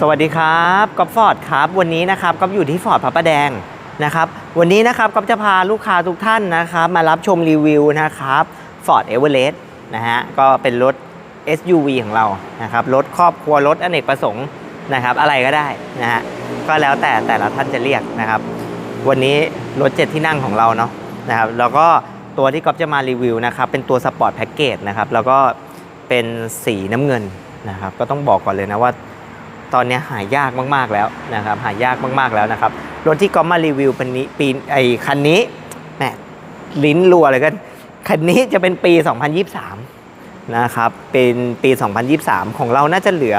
สวัสดีครับก๊อฟฟอร์ดครับ วันนี้นะครับก๊อฟอยู่ที่ฟอร์ดพระประแดงนะครับ วันนี้นะครับก๊อฟจะพาลูกค้าทุกท่านนะครับ มารับชมรีวิวนะครับฟอร์ดเอเวอเรสต์นะฮะก็เป็นรถ SUV ของเรานะครับรถครอบครัวรถอเนกประสงค์นะครับ อะไรก็ได้นะฮะก็แล้วแต่แต่ละท่านจะเรียกนะครับ วันนี้รถเจ็ดที่นั่งของเราเนาะนะครับแล้วก็ตัวที่ก๊อฟจะมารีวิวนะครับเป็นตัวสปอร์ตแพ็กเกจนะครับแล้วก็เป็นสีน้ำเงินนะครับ ก็ต้องบอกก่อนเลยนะว่า ตอนนี้หายากมากๆแล้วนะครับหายากมากๆแล้วนะครับรถที่ก๊อฟมารีวิวเป็นนี้ปีไอคันนี้แหมลิ้นรัวเลยกันคันนี้จะเป็นปี 2023 นะครับ เป็นปี 2023 ของเราน่าจะเหลือ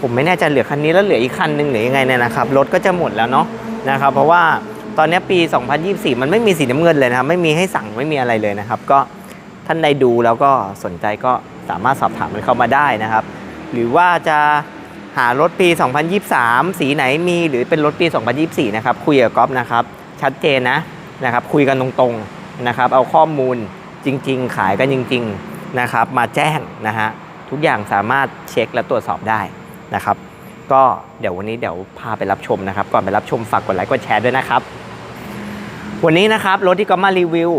ผมไม่แน่ใจเหลือคันนี้แล้วเหลืออีกคันหนึ่งหรือยังไงเนี่ยนะครับ รถก็จะหมดแล้วเนาะนะครับ เพราะว่าตอนนี้ปี 2024 มันไม่มีสีน้ำเงินเลยนะครับ ไม่มีให้สั่งไม่มีอะไรเลยนะครับ ก็ท่านใดดูแล้วก็สนใจก็สามารถสอบถามมันเข้ามาได้นะครับ หรือว่าจะ หารถปี 2023 สีไหนมีหรือเป็นรถปี 2024 นะครับ คุยกับก๊อฟนะครับ ชัดเจนนะนะครับ คุยกันตรงๆนะครับ เอาข้อมูลจริง ๆ ขายกันจริง ๆ นะครับ มาแจ้งนะฮะ ทุกอย่างสามารถเช็คและตรวจสอบได้นะครับ ก็เดี๋ยววันนี้เดี๋ยวพาไปรับชมนะครับ ก่อนไปรับชมฝากกดไลค์กดแชร์ด้วยนะครับ วันนี้นะครับรถที่ก็มารีวิว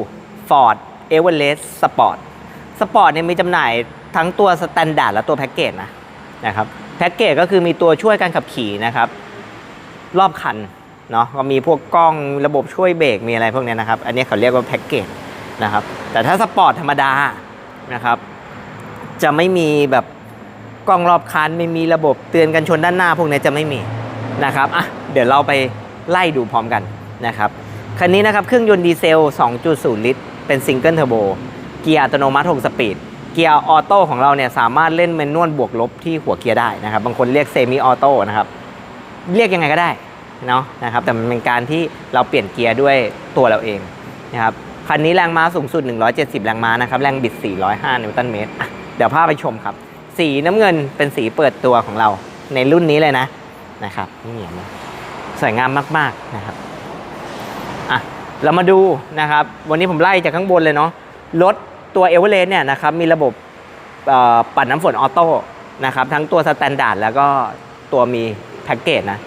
Ford Everest Sport Sport เนี่ยมีจำหน่ายทั้งตัวสแตนดาร์ดและตัวแพ็กเกจนะนะครับ แพ็กเกจก็คือมีตัวช่วยการขับขี่นะครับ รอบคันเนาะก็มีพวกกล้องระบบช่วยเบรกมีอะไรพวกนี้นะครับ อันนี้เขาเรียกว่าแพ็กเกจนะครับ แต่ถ้าสปอร์ตธรรมดานะครับ จะไม่มีแบบกล้องรอบคันไม่มีระบบเตือนกันชนด้านหน้าพวกนี้จะไม่มีนะครับอะเดี๋ยวเราไปไล่ดูพร้อมกันนะครับคันนี้นะครับเครื่องยนต์ดีเซล 2.0 ลิตร เป็นซิงเกิลเทอร์โบเกียร์อัตโนมัติ 6 สปีด เกียร์ออโต้ของเราเนี่ยสามารถเล่นเมนนวลบวกลบที่หัวเกียร์ได้นะครับ บางคนเรียกเซมิออโต้นะครับ เรียกยังไงก็ได้เนาะนะครับ แต่มันเป็นการที่เราเปลี่ยนเกียร์ด้วยตัวเราเองนะครับ คันนี้แรงม้าสูงสุด 170 แรงม้านะครับ แรงบิด 405 นิวตันเมตร เดี๋ยวพาไปชมครับ สีน้ำเงินเป็นสีเปิดตัวของเราในรุ่นนี้เลยนะนะครับนี่เห็นไหมสวยงามมาก ๆนะครับอะเรามาดูนะครับ วันนี้ผมไล่จากข้างบนเลยเนาะรถ ตัวเอเวอเรสต์เนี่ยนะครับมีระบบปัดน้ำฝนออโต้นะครับทั้งตัวสแตนดาร์ดแล้วก็ตัวมีแพ็กเกจนะ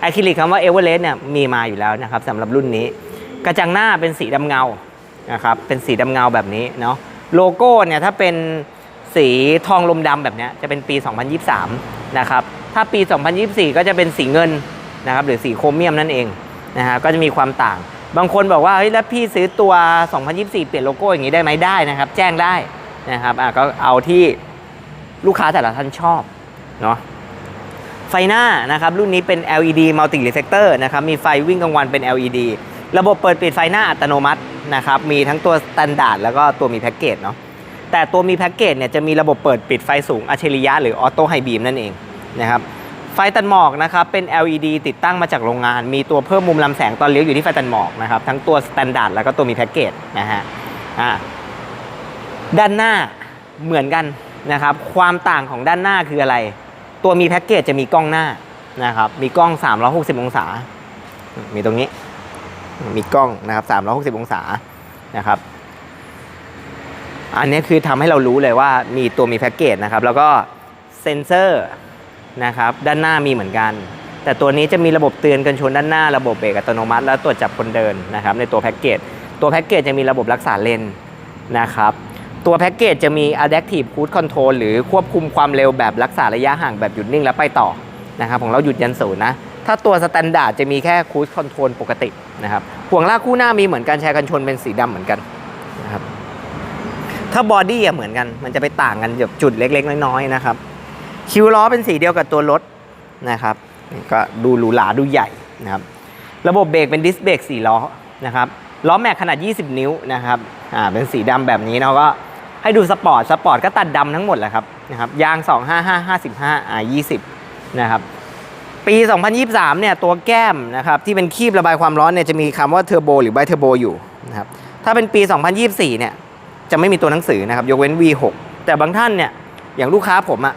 ไอคริลิกคำว่าเอเวอเรสต์เนี่ยมีมาอยู่แล้วนะครับสำหรับรุ่นนี้ กระจังหน้าเป็นสีดำเงานะครับเป็นสีดำเงาแบบนี้เนาะโลโก้เนี่ยถ้าเป็นสีทองลมดำแบบนี้จะเป็นปี 2023 นะครับถ้าปี 2024 ก็จะเป็นสีเงินนะครับหรือสีโครเมียมนั่นเองนะฮะก็จะมีความต่าง บางคนบอกว่าเฮ้ยแล้วพี่ซื้อตัว 2024 เปลี่ยนโลโก้อย่างนี้ได้ไหมได้นะครับ แจ้งได้นะครับอะก็เอาที่ลูกค้าแต่ละท่านชอบเนาะไฟหน้านะครับรุ่นนี้เป็น LED multi reflector นะครับมีไฟวิ่งกลางวันเป็น LED ระบบเปิดปิดไฟหน้าอัตโนมัตินะครับมีทั้งตัว standard แล้วก็ตัวมีแพ็กเกจเนาะแต่ตัวมีแพ็กเกจเนี่ยจะมีระบบเปิดปิดไฟสูงอัจฉริยะหรือออโต้ไฮบีมนั่นเองนะครับ ไฟตัดหมอกนะครับเป็น LED ติดตั้งมาจากโรงงาน มีตัวเพิ่มมุมลำแสงตอนเลี้ยวอยู่ที่ไฟตัดหมอกนะครับทั้งตัวสแตนดาร์ดแล้วก็ตัวมีแพ็กเกจนะฮะอ่าด้านหน้าเหมือนกันนะครับความต่างของด้านหน้าคืออะไร ตัวมีแพ็กเกจจะมีกล้องหน้านะครับมีกล้อง 360 องศา มีตรงนี้มีกล้องนะครับ 360 องศานะครับอันนี้คือทำให้เรารู้เลยว่ามีตัวมีแพ็กเกจนะครับแล้วก็เซ็นเซอร์ นะครับด้านหน้ามีเหมือนกัน แต่ตัวนี้จะมีระบบเตือนกันชนด้านหน้าระบบเบรกอัตโนมัติ และตรวจจับคนเดินนะครับในตัวแพ็กเกจตัวแพ็กเกจจะมีระบบรักษาเลนนะครับตัวแพ็กเกจจะมี adaptive cruise control หรือควบคุมความเร็วแบบรักษาระยะห่างแบบหยุดนิ่งและไปต่อนะครับของเราหยุดยันศูนย์นะถ้าตัวสแตนดาร์ดจะมีแค่ cruise control ปกตินะครับห่วงลากคู่หน้ามีเหมือนกันแชร์กันชนเป็นสีดำเหมือนกันนะครับถ้าบอดี้เหมือนกันมันจะไปต่างกันแบบจุดเล็ก ๆ น้อยๆนะครับ คิวล้อเป็นสีเดียวกับตัวรถนะครับก็ดูหรูหราดูใหญ่นะครับระบบเบรกเป็นดิสเบรก4ล้อนะครับล้อแม็กขนาด 20 นิ้วนะครับอ่าเป็นสีดำแบบนี้เนาะก็ให้ดูสปอร์ตสปอร์ตก็ตัดดำทั้งหมดแหละครับนะครับยาง 255 55อ่า20 นะครับปี 2023 เนี่ยตัวแก้มนะครับที่เป็นคีบระบายความร้อนเนี่ยจะมีคำว่าเทอร์โบหรือไบเทอร์โบอยู่นะครับถ้าเป็นปี 2024 เนี่ยจะไม่มีตัวหนังสือนะครับยกเว้น V6 แต่บางท่านเนี่ยอย่างลูกค้าผมอะ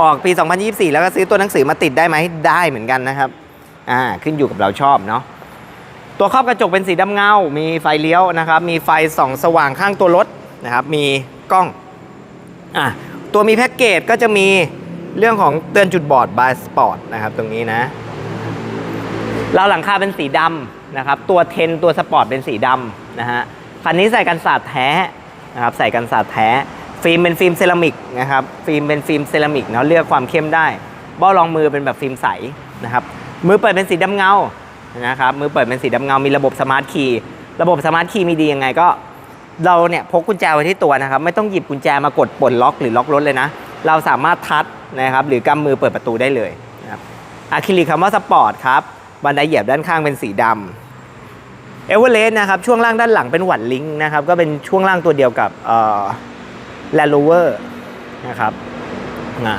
ออกปี 2024 แล้วก็ซื้อตัวหนังสือมาติดได้ไหมได้เหมือนกันนะครับอ่าขึ้นอยู่กับเราชอบเนาะตัวครอบกระจกเป็นสีดำเงา มีไฟเลี้ยวนะครับ มีไฟส่องสว่างข้างตัวรถนะครับ มีกล้องอ่าตัวมีแพ็กเกจก็จะมีเรื่องของเตือนจุดบอดบายสปอร์ตนะครับตรงนี้นะเราหลังคาเป็นสีดำนะครับ ตัวเทนตัวสปอร์ตเป็นสีดำนะฮะคันนี้ใส่กันศาสตร์แท้นะครับ ใส่กันศาสตร์แท้ ฟิล์มเป็นฟิล์มเซรามิกนะครับ ฟิล์มเป็นฟิล์มเซรามิกเนาะเลือกความเข้มได้เบ้ารองมือเป็นแบบฟิล์มใสนะครับ มือเปิดเป็นสีดำเงานะครับ มือเปิดเป็นสีดำเงา มีระบบสมาร์ทคีย์ระบบสมาร์ทคีย์มีดียังไงก็ เราเนี่ยพกกุญแจไว้ที่ตัวนะครับ ไม่ต้องหยิบกุญแจมากดปลดล็อกหรือล็อกรถเลยนะ เราสามารถทัชนะครับ หรือกำมือเปิดประตูได้เลยนะครับอะคริลิกคำว่าสปอร์ตครับบันไดเหยียบด้านข้างเป็นสีดำเอเวอเรสต์นะครับช่วงล่างด้านหลังเป็นหวัดลิงก์นะครับก็เป็นช่วงล่างตัวเดียวกับ แลนด์โรเวอร์นะครับอะ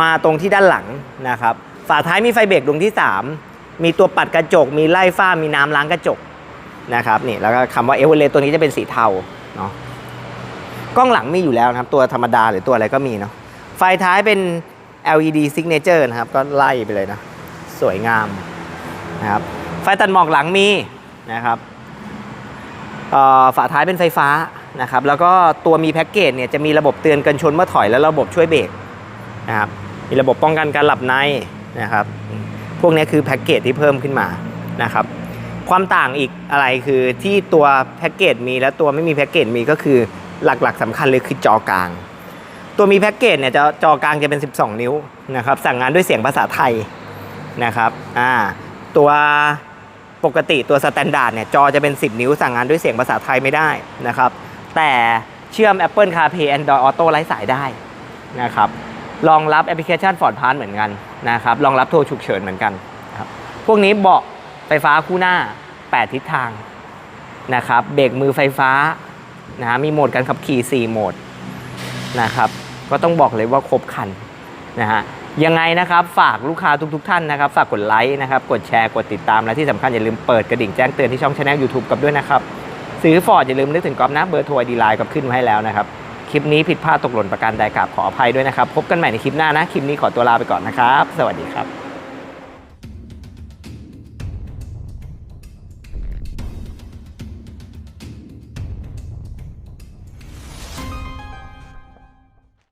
มาตรงที่ด้านหลังนะครับฝาท้ายมีไฟเบรกดวงที่ 3 มีตัวปัดกระจก มีไล่ฝ้ามีน้ำล้างกระจกนะครับนี่แล้วก็คำว่าเอเวอเรสตัวนี้จะเป็นสีเทาเนาะกล้องหลังมีอยู่แล้วนะครับ ตัวธรรมดาหรือตัวอะไรก็มีเนาะไฟท้ายเป็น LED signature นะครับ ก็ไล่ไปเลยนะ สวยงามนะครับ ไฟตัดหมอกหลังมีนะครับฝาท้ายเป็นไฟฟ้า นะครับแล้วก็ตัวมีแพ็กเกจเนี่ยจะมีระบบเตือนกันชนเมื่อถอยและระบบช่วยเบรกนะครับมีระบบป้องกันการหลับในนะครับพวกนี้คือแพ็กเกจที่เพิ่มขึ้นมานะครับความต่างอีกอะไรคือที่ตัวแพ็กเกจมีและตัวไม่มีแพ็กเกจมีก็คือหลักๆสำคัญเลยคือจอกลาง ตัวมีแพ็กเกจเนี่ยจะจอกลางจะเป็น 12 นิ้วนะครับสั่งงานด้วยเสียงภาษาไทยนะครับอ่าตัวปกติตัวสแตนดาร์ดเนี่ยจอจะเป็น 10 นิ้วสั่งงานด้วยเสียงภาษาไทยไม่ได้นะครับ แต่เชื่อม Apple CarPlay Android Auto ไร้สายได้นะครับรองรับแอปพลิเคชัน Ford Pass เหมือนกันนะครับรองรับโทรฉุกเฉินเหมือนกันครับพวกนี้เบาะไฟฟ้าคู่หน้า 8 ทิศทางนะครับเบรกมือไฟฟ้านะมีโหมดการขับขี่ 4 โหมดนะครับก็ต้องบอกเลยว่าครบคันนะฮะยังไงนะครับฝากลูกค้าทุกๆทท่านนะครับ ฝากกดไลค์นะครับ กดแชร์ กดติดตามและที่สำคัญอย่าลืมเปิดกระดิ่งแจ้งเตือนที่ช่องช anel YouTube กับด้วยนะครับ ซื้อฟอร์ดอย่าลืมนึกถึงกอล์ฟนะเบอร์โทรดีไลน์กับขึ้นมาให้แล้วนะครับ คลิปนี้ผิดพลาดตกหล่นประการใดกราบขออภัยด้วยนะครับ พบกันใหม่ในคลิปหน้านะ คลิปนี้ขอตัวลาไปก่อนนะครับ สวัสดีครับ